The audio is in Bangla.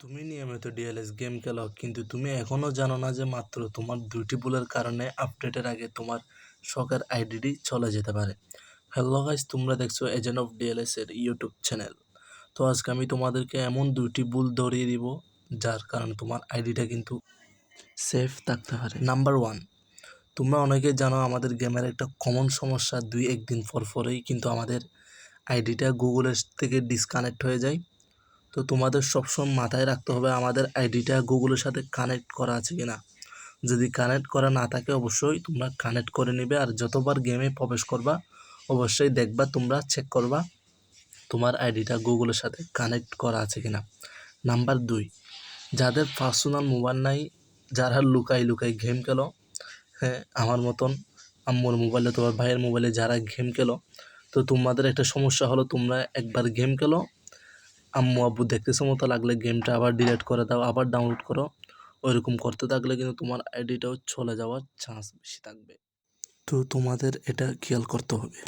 তুমি নিয়মিত ডিএলএস গেম খেলো, কিন্তু তুমি এখনও জানো না যে মাত্র তোমার দুইটি ভুলের কারণে আপডেটের আগে তোমার শখের আইডিটি চলে যেতে পারে। হ্যালো গাইস তোমরা দেখছ এজেন্ট অফ ডিএলএস এর ইউটিউব চ্যানেল তো আজকে আমি তোমাদেরকে এমন দুইটি ভুল ধরিয়ে দিব, যার কারণে তোমার আইডিটা কিন্তু সেফ থাকতে পারে। নাম্বার ওয়ান তোমরা অনেকে জানো আমাদের গেমের একটা কমন সমস্যা দুই একদিন পর পরেই কিন্তু আমাদের আইডিটা গুগলের থেকে ডিসকানেক্ট হয়ে যায়। তো তোমাদের সবসময় মাথায় রাখতে হবে আমাদের আইডিটা গুগলের সাথে কানেক্ট করা আছে কি না যদি কানেক্ট করা না থাকে অবশ্যই তোমরা কানেক্ট করে নেবে আর যতবার গেমে প্রবেশ করবা, অবশ্যই দেখবা, তোমরা চেক করবা তোমার আইডিটা গুগলের সাথে কানেক্ট করা আছে কি না নাম্বার দুই, যাদের পার্সোনাল মোবাইল নাই, যারা লুকাই লুকাই গেম খেলো হ্যাঁ আমার মতন আম্মুর মোবাইলে তোমার ভাইয়ের মোবাইলে যারা গেম খেলো, তো তোমাদের একটা সমস্যা হলো তোমরা একবার গেম খেলো আম্মু, আব্বু দেখতেছে মতো লাগলে গেমটা আবার ডিলেট করে দাও, আবার ডাউনলোড করো। ওইরকম করতে থাকলে কিন্তু তোমার আইডিটাও চলে যাওয়ার চান্স বেশি থাকবে। তো তোমাদের এটা খেয়াল করতে হবে।